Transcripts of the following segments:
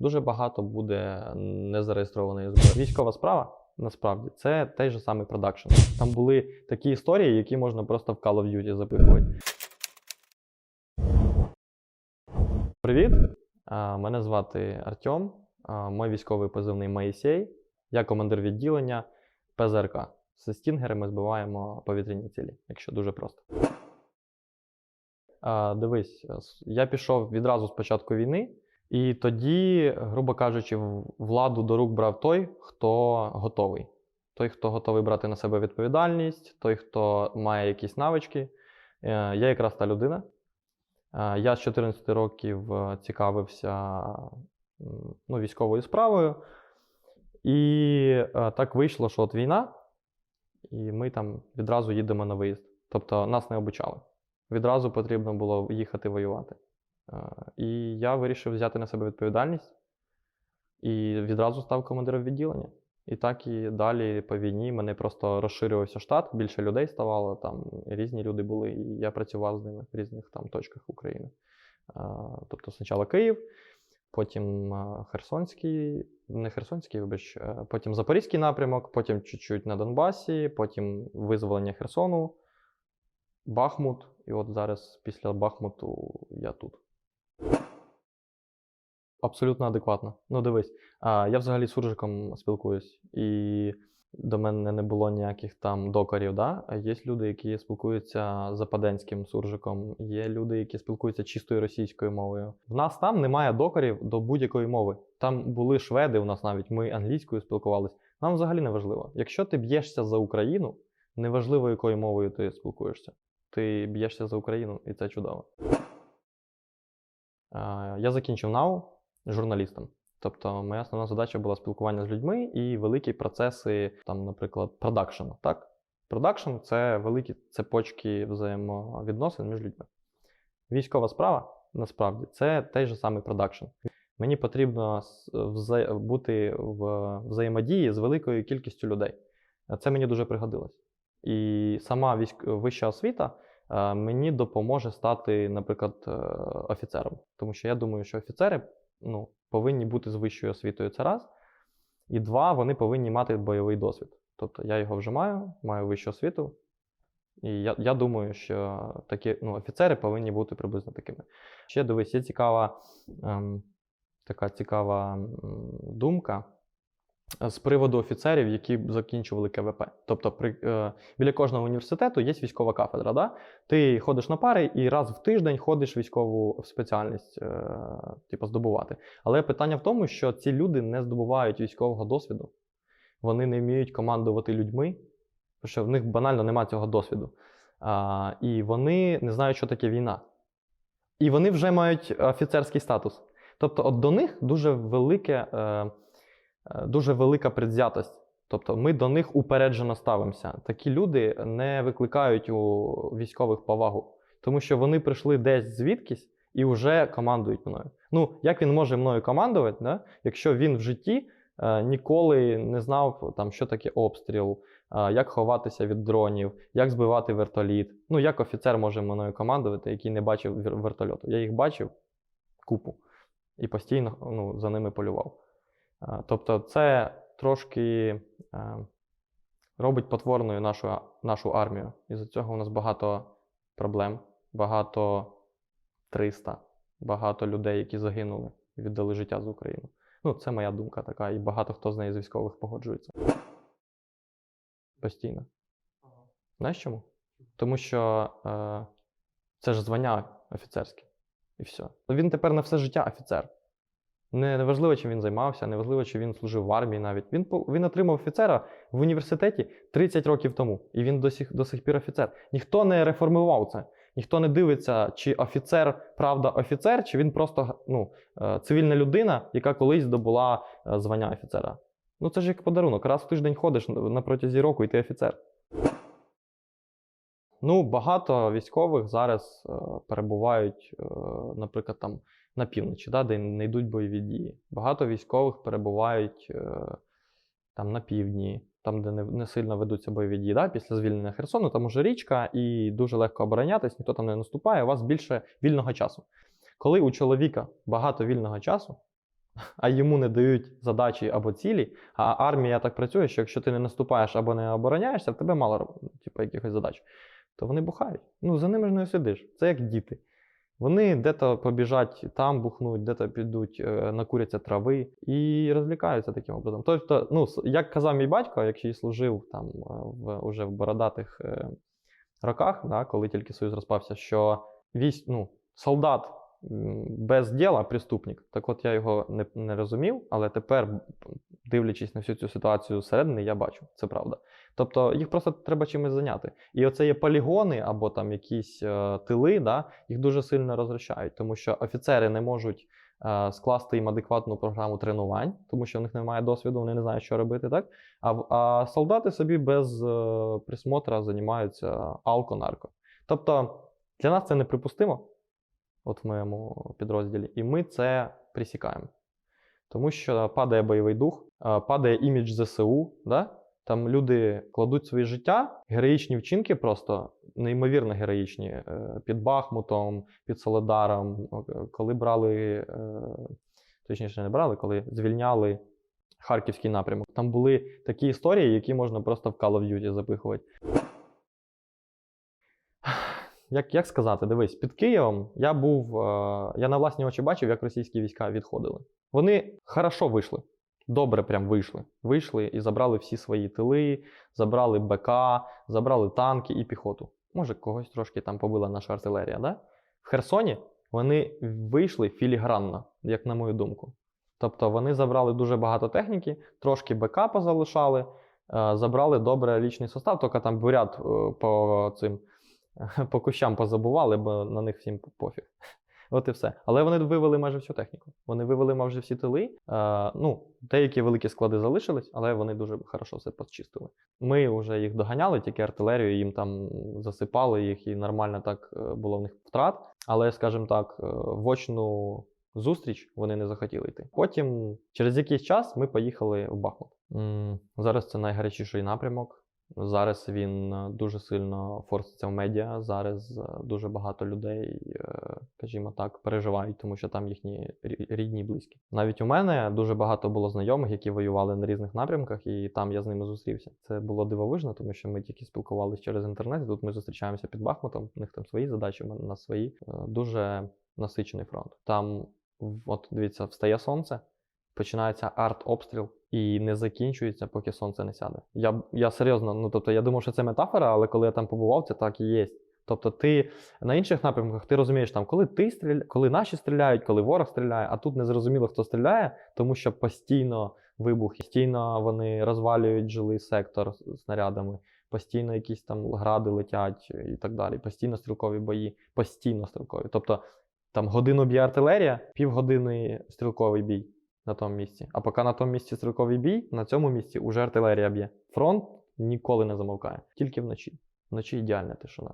Дуже багато буде незареєстрованої зброї. Військова справа насправді це той же самий продакшн. Там були такі історії, які можна просто в Call of Duty запихувати. Привіт! Мене звати Артем. Мой військовий позивний Моїсей. Я командир відділення ПЗРК. З стінгери ми збиваємо повітряні цілі, якщо дуже просто. Дивись, я пішов відразу з початку війни, і тоді, грубо кажучи, владу до рук брав той, хто готовий. Той, хто готовий брати на себе відповідальність, той, хто має якісь навички. Е, Я якраз та людина. Е, Я з 14 років е, цікавився ну, військовою справою. І так вийшло, що от війна, і ми там відразу їдемо на виїзд. Тобто нас не обучали. Відразу потрібно було їхати воювати. Е, І я вирішив взяти на себе відповідальність і відразу став командиром відділення. І так і далі по війні мене просто розширювався штат, більше людей ставало, там різні люди були, і я працював з ними в різних там точках України. Е, Тобто спочатку Київ, потім е, Херсонський, не Херсонський, вибач, потім Запорізький напрямок, потім чуть-чуть на Донбасі, потім визволення Херсону, Бахмут. І от зараз після Бахмуту я тут. Абсолютно адекватно. Ну, дивись, а, я взагалі з суржиком спілкуюсь, і до мене не було ніяких там докорів. Да? Є люди, які спілкуються западенським суржиком, є люди, які спілкуються чистою російською мовою. В нас там немає докорів до будь-якої мови. Там були шведи, у нас навіть ми англійською спілкувалися. Нам взагалі не важливо. Якщо ти б'єшся за Україну, неважливо, якою мовою ти спілкуєшся. Ти б'єшся за Україну, і це чудово. Я закінчив НАУ журналістом. Тобто, моя основна задача була спілкування з людьми і великі процеси, там, наприклад, продакшену. Так? Продакшн це великі цепочки взаємовідносин між людьми. Військова справа насправді це той же самий продакшн. Мені потрібно вза- бути в взаємодії з великою кількістю людей. Це мені дуже пригодилось. І сама військ... вища освіта е, мені допоможе стати, наприклад, е, офіцером. Тому що я думаю, що офіцери ну, повинні бути з вищою освітою. Це раз. І два, вони повинні мати бойовий досвід. Тобто я його вже маю, маю вищу освіту. І я, я думаю, що такі ну, офіцери повинні бути приблизно такими. Ще дивись, є цікава, ем, така цікава думка з приводу офіцерів, які закінчували КВП. Тобто, при, е, біля кожного університету є військова кафедра. Да? Ти ходиш на пари і раз в тиждень ходиш військову спеціальність, е, типу, здобувати. Але питання в тому, що ці люди не здобувають військового досвіду, вони не вміють командувати людьми, тому що в них банально немає цього досвіду. А, і вони не знають, що таке війна. І вони вже мають офіцерський статус. Тобто, от до них дуже велике, е, е, дуже велика предвзятость. Тобто ми до них упереджено ставимося. Такі люди не викликають у військових повагу, тому що вони прийшли десь звідкись і вже командують мною. Ну, як він може мною командувати, да? якщо він в житті е, ніколи не знав, там, що таке обстріл, е, як ховатися від дронів, як збивати вертоліт. Ну, як офіцер може мною командувати, який не бачив вертольоту. Я їх бачив купу і постійно ну, за ними полював. Е, Тобто, це трошки е, робить потворною нашу, нашу армію. І за цього у нас багато проблем, багато 300, багато людей, які загинули і віддали життя за Україну. Ну, це моя думка така, і багато хто з нею з військових погоджується. Постійно. Знаєш чому? Тому що е, це ж звання офіцерське. І все. Він тепер на все життя офіцер. Не, важливо, чим він займався, не важливо, чи він служив в армії навіть. Він, він отримав офіцера в університеті 30 років тому, і він до сих, до сих пір офіцер. Ніхто не реформував це. Ніхто не дивиться, чи офіцер, правда, офіцер, чи він просто ну, е, цивільна людина, яка колись здобула е, звання офіцера. Ну це ж як подарунок. Раз в тиждень ходиш на протязі року, і ти офіцер. Ну, багато військових зараз е, перебувають, наприклад, там на півночі, да, де не йдуть бойові дії. Багато військових перебувають е, там на півдні, там, де не, не сильно ведуться бойові дії. Да, після звільнення Херсону, там уже річка, і дуже легко оборонятись, ніхто там не наступає, у вас більше вільного часу. Коли у чоловіка багато вільного часу, а йому не дають задачі або цілі. А армія так працює, що якщо ти не наступаєш або не обороняєшся, в тебе мало типу, якихось задач, то вони бухають. Ну, за ними ж не сидиш. Це як діти. Вони де-то побіжать там бухнуть, де-то підуть, е, накуряться трави і розвлікаються таким образом. Тобто, ну, як казав мій батько, який служив там е, в, уже в бородатих е, роках, да, коли тільки Союз розпався, що військ, ну, солдат без діла преступник. Так от я його не, не розумів, але тепер, дивлячись на всю цю ситуацію зсередини, я бачу, це правда. Тобто їх просто треба чимось зайняти. І оце є полігони або там якісь е, тили, да, їх дуже сильно розрощають, тому що офіцери не можуть е, скласти їм адекватну програму тренувань, тому що в них немає досвіду, вони не знають, що робити, так? А, а солдати собі без е, присмотра займаються алко-нарко. Тобто для нас це неприпустимо, от в моєму підрозділі, і ми це присікаємо. Тому що падає бойовий дух, е, падає імідж ЗСУ. Да? Там люди кладуть своє життя, героїчні вчинки просто неймовірно героїчні. е, Під Бахмутом, під Соледаром, е, коли брали, е, точніше, не брали, коли звільняли Харківський напрямок. Там були такі історії, які можна просто в Call of Duty запихувати. Як, як сказати, дивись, під Києвом я був, я на власні очі бачив, як російські війська відходили. Вони хорошо вийшли. Добре, прям вийшли. Вийшли і забрали всі свої тили, забрали БК, забрали танки і піхоту. Може, когось трошки там побила наша артилерія, да? В Херсоні вони вийшли філігранно, як на мою думку. Тобто вони забрали дуже багато техніки, трошки БК позалишали, е, забрали добре лічний состав, тільки там бурят е, по цим по кущам позабували, бо на них всім пофіг. От і все. Але вони вивели майже всю техніку. Вони вивели майже всі тили. Е, ну, деякі великі склади залишились, але вони дуже хорошо все почистили. Ми вже їх доганяли, тільки артилерію їм там засипали їх, і нормально так е, було в них втрат. Але, скажімо так, е, в очну зустріч вони не захотіли йти. Потім, через якийсь час, ми поїхали в Бахмут. Зараз це найгарячіший напрямок. Зараз він е, дуже сильно форситься в медіа. Зараз е, дуже багато людей, е, скажімо так, переживають, тому що там їхні рідні і близькі. Навіть у мене дуже багато було знайомих, які воювали на різних напрямках, і там я з ними зустрівся. Це було дивовижно, тому що ми тільки спілкувалися через інтернет. і Тут ми зустрічаємося під Бахмутом. У них там свої задачі, у мене на свої. Дуже насичений фронт. Там, от дивіться, встає сонце, починається арт-обстріл і не закінчується, поки сонце не сяде. Я, я серйозно, ну тобто я думав, що це метафора, але коли я там побував, це так і є. Тобто, ти на інших напрямках ти розумієш, там, коли ти стріля... коли наші стріляють, коли ворог стріляє, а тут не зрозуміло, хто стріляє, тому що постійно вибухи, постійно вони розвалюють жилий сектор снарядами, постійно якісь там гради летять і так далі. Постійно стрілкові бої, постійно стрілкові. Тобто там годину б'є артилерія, півгодини стрілковий бій на тому місці. А поки на тому місці стрілковий бій, на цьому місці уже артилерія б'є. Фронт ніколи не замовкає, тільки вночі. Вночі ідеальна тишина.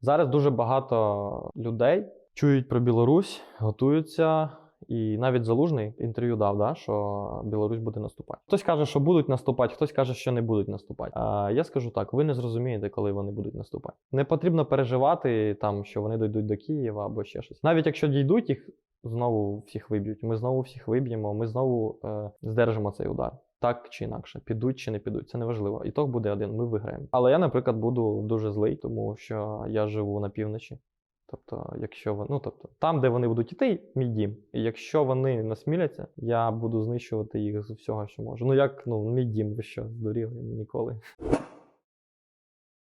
Зараз дуже багато людей чують про Білорусь, готуються. І навіть залужний інтерв'ю дав, да, що Білорусь буде наступати. Хтось каже, що будуть наступати, хтось каже, що не будуть наступати. А я скажу так: ви не зрозумієте, коли вони будуть наступати. Не потрібно переживати там, що вони дійдуть до Києва або ще щось. Навіть якщо дійдуть, їх знову всіх виб'ють. Ми знову всіх виб'ємо, ми знову е, здержимо цей удар. Так чи інакше, підуть чи не підуть, це не важливо. Ітог буде один, ми виграємо. Але я, наприклад, буду дуже злий, тому що я живу на півночі. Тобто, якщо вони, ну тобто, там, де вони будуть іти, мій дім. І якщо вони насміляться, я буду знищувати їх з всього, що можу. Ну як ну, мій дім, ви що, здуріли ніколи.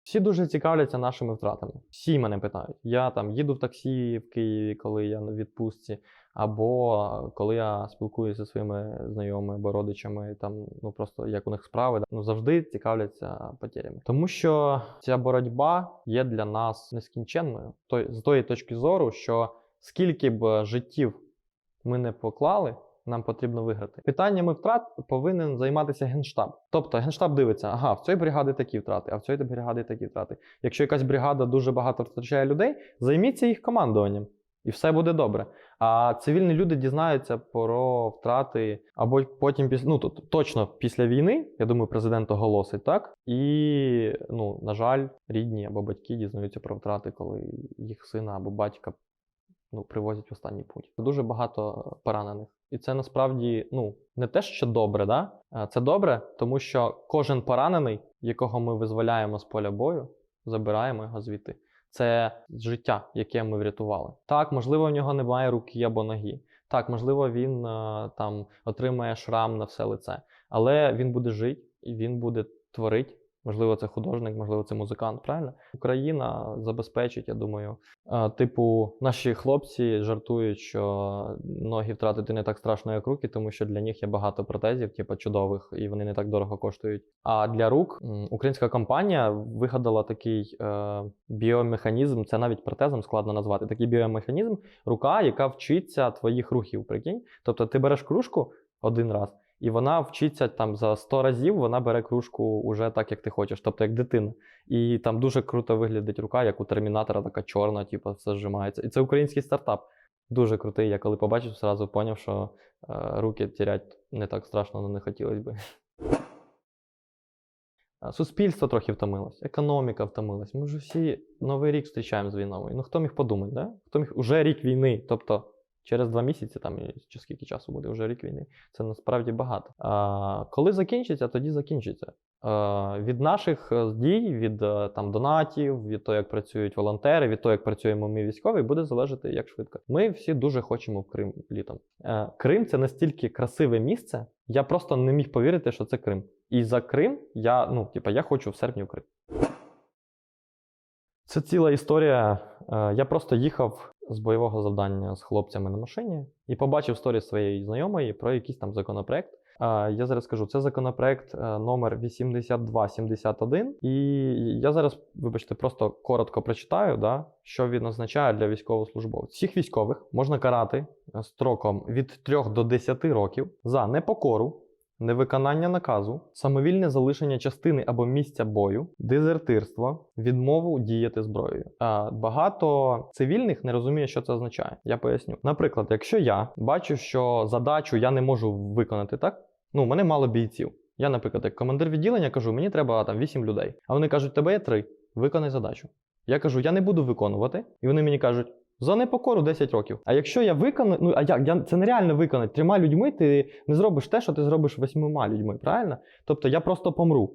Всі дуже цікавляться нашими втратами. Всі мене питають. Я там їду в таксі в Києві, коли я на відпустці, або коли я спілкуюся зі своїми знайомими або родичами, там ну просто як у них справи, ну завжди цікавляться потерями. Тому що ця боротьба є для нас нескінченною. Той, з тої точки зору, що скільки б життів ми не поклали, нам потрібно виграти. Питаннями втрат повинен займатися генштаб. Тобто генштаб дивиться, ага, в цій бригаді такі втрати, а в цій бригаді такі втрати. Якщо якась бригада дуже багато втрачає людей, займіться їх командуванням. І все буде добре. А цивільні люди дізнаються про втрати або потім після ну то- точно після війни. Я думаю, президент оголосить так. І ну на жаль, рідні або батьки дізнаються про втрати, коли їх сина або батька ну, привозять в останній путь. Дуже багато е, поранених. І це насправді ну, не те, що добре, да? Е, це добре, тому що кожен поранений, якого ми визволяємо з поля бою, забираємо його звідти. Це життя, яке ми врятували. Так, можливо, в нього немає руки або ноги. Так, можливо, він е, там отримає шрам на все лице, але він буде жити і він буде творити. Можливо, це художник, можливо, це музикант. Правильно? Україна забезпечить, я думаю. Е, Типу, наші хлопці жартують, що ноги втратити не так страшно, як руки, тому що для них є багато протезів, типу чудових, і вони не так дорого коштують. А для рук українська компанія вигадала такий е, біомеханізм. Це навіть протезом складно назвати. Такий біомеханізм, рука, яка вчиться твоїх рухів. Прикинь. Тобто ти береш кружку один раз. І вона вчиться там за 100 разів, вона бере кружку уже так, як ти хочеш, тобто як дитина. І там дуже круто виглядить рука, як у термінатора, така чорна, типу, все зжимається. І це український стартап. Дуже крутий. Я коли побачив, зразу зрозумів, що е, руки тірять не так страшно, але не хотілося би. Суспільство трохи втомилось, економіка втомилась. Ми ж всі Новий рік зустрічаємо з війною. Ну хто міг подумати, да? Хто міг уже рік війни? Тобто через два місяці, там чи скільки часу буде вже рік війни. Це насправді багато. А, коли закінчиться, тоді закінчиться. А, від наших е, дій, від е, там донатів, від того, як працюють волонтери, від того, як працюємо ми військові, буде залежати як швидко. Ми всі дуже хочемо в Крим літом. Е, Крим це настільки красиве місце. Я просто не міг повірити, що це Крим. І за Крим я, ну, типа, я хочу в серпні в Крим. Це ціла історія. Я просто їхав з бойового завдання з хлопцями на машині і побачив сторіс своєї знайомої про якийсь там законопроект. Е, Я зараз скажу, це законопроект е, номер 8271. І я зараз, вибачте, просто коротко прочитаю, да, що він означає для військовослужбовців. Всіх військових можна карати е, строком від 3 до 10 років за непокору, невиконання наказу, самовільне залишення частини або місця бою, дезертирство, відмову діяти зброєю. А багато цивільних не розуміє, що це означає. Я поясню. Наприклад, якщо я бачу, що задачу я не можу виконати, так ну мене мало бійців. Я, наприклад, як командир відділення кажу, мені треба там 8 людей. А вони кажуть, тебе є 3, виконай задачу. Я кажу, я не буду виконувати, і вони мені кажуть. За непокору 10 років. А якщо я виконую, ну а як я це нереально виконати трьома людьми, ти не зробиш те, що ти зробиш восьмима людьми, правильно? Тобто я просто помру.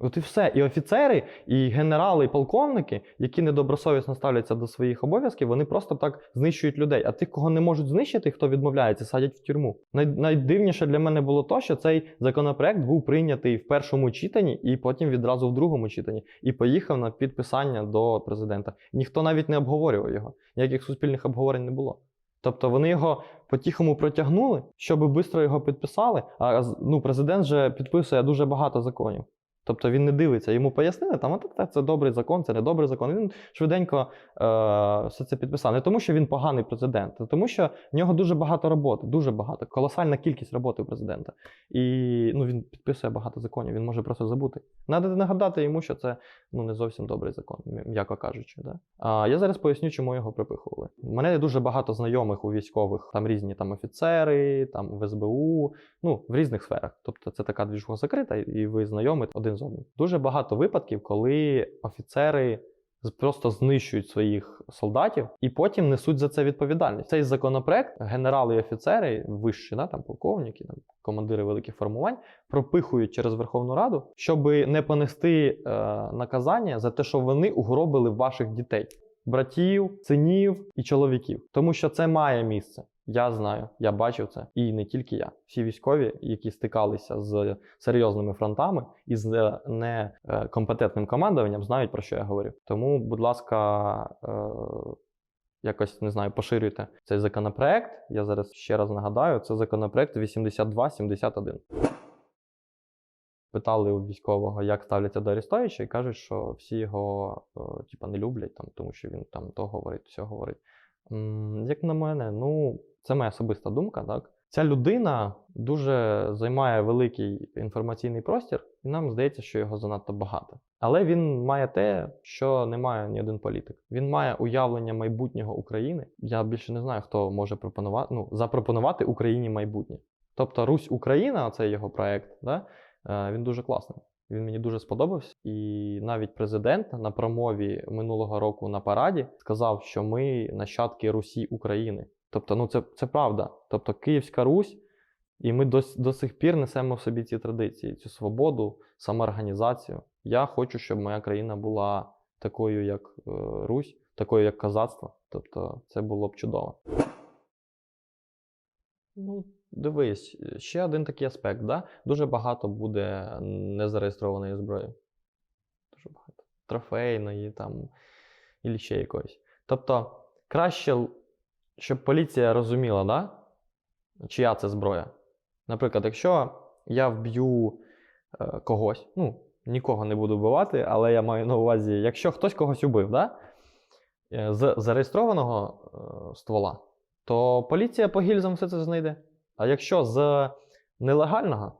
От і все. І офіцери, і генерали, і полковники, які недобросовісно ставляться до своїх обов'язків, вони просто так знищують людей. А тих, кого не можуть знищити, хто відмовляється, садять в тюрму. Най- найдивніше для мене було то, що цей законопроект був прийнятий в першому читанні і потім відразу в другому читанні, і поїхав на підписання до президента. Ніхто навіть не обговорював його. Ніяких суспільних обговорень не було. Тобто вони його по-тихому протягнули, щоб швидко його підписали. А ну, президент же підписує дуже багато законів. Тобто він не дивиться, йому пояснили, там, от так, це добрий закон, це не добрий закон. Він швиденько е, все це підписав. Не тому, що він поганий президент, а тому, що в нього дуже багато роботи, дуже багато, колосальна кількість роботи у президента. І ну, він підписує багато законів, він може просто забути. Надо нагадати йому, що це ну, не зовсім добрий закон, м'яко кажучи. Да? А я зараз поясню, чому його припихували. У мене є дуже багато знайомих у військових, там різні там офіцери, там в СБУ, ну, в різних сферах. Тобто це така двіжуха закрита, і ви знайомі один одним. Дуже багато випадків, коли офіцери просто знищують своїх солдатів і потім несуть за це відповідальність. Цей законопроект генерали і офіцери, вищі, да, там полковники, там командири великих формувань, пропихують через Верховну Раду, щоб не понести е, наказання за те, що вони угробили ваших дітей, братів, синів і чоловіків, тому що це має місце. Я знаю, я бачив це, і не тільки я. Всі військові, які стикалися з серйозними фронтами і з некомпетентним командуванням, знають про що я говорю. Тому, будь ласка, е, якось не знаю, поширюйте цей законопроект. Я зараз ще раз нагадаю, це законопроект 8271. Питали у військового, як ставляться до Арестовича, і кажуть, що всі його е, типа, не люблять, там, тому що він там то говорить, все говорить. Як на мене, ну це моя особиста думка, так. Ця людина дуже займає великий інформаційний простір, і нам здається, що його занадто багато. Але він має те, що не має ні один політик. Він має уявлення майбутнього України. Я більше не знаю, хто може пропонувати ну, запропонувати Україні майбутнє. Тобто Русь Україна, це його проект, да, е, він дуже класний. Він мені дуже сподобався. І навіть президент на промові минулого року на параді сказав, що ми нащадки Русі України. Тобто, ну це, це правда. Тобто, Київська Русь, і ми до, до сих пір несемо в собі ці традиції, цю свободу, самоорганізацію. Я хочу, щоб моя країна була такою, як е, Русь, такою, як козацтво. Тобто, це було б чудово. Ну, дивись, ще один такий аспект, да? дуже багато буде незареєстрованої зброї. Дуже багато. Трофейної там, і ще якоїсь. Тобто, краще, щоб поліція розуміла, да? чия це зброя. Наприклад, якщо я вб'ю е, когось, ну, нікого не буду вбивати, але я маю на увазі, якщо хтось когось убив, да? е, з зареєстрованого е, ствола, то поліція по гільзам все це знайде. А якщо з нелегального,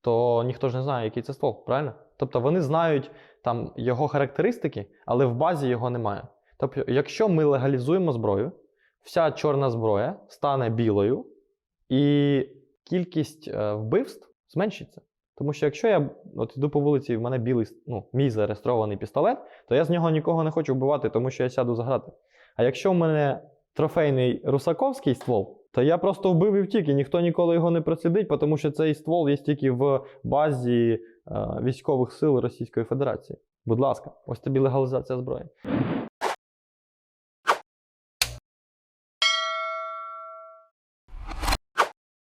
то ніхто ж не знає, який це ствол, правильно? Тобто вони знають там його характеристики, але в базі його немає. Тобто, якщо ми легалізуємо зброю, вся чорна зброя стане білою, і кількість е, вбивств зменшиться. Тому що якщо я от йду по вулиці, і в мене білий, ну, мій зареєстрований пістолет, то я з нього нікого не хочу вбивати, тому що я сяду заграти. А якщо в мене трофейний русаковський ствол, то я просто вбив і втік, і ніхто ніколи його не прослідить, тому що цей ствол є тільки в базі е, військових сил Російської Федерації. Будь ласка, ось тобі легалізація зброї.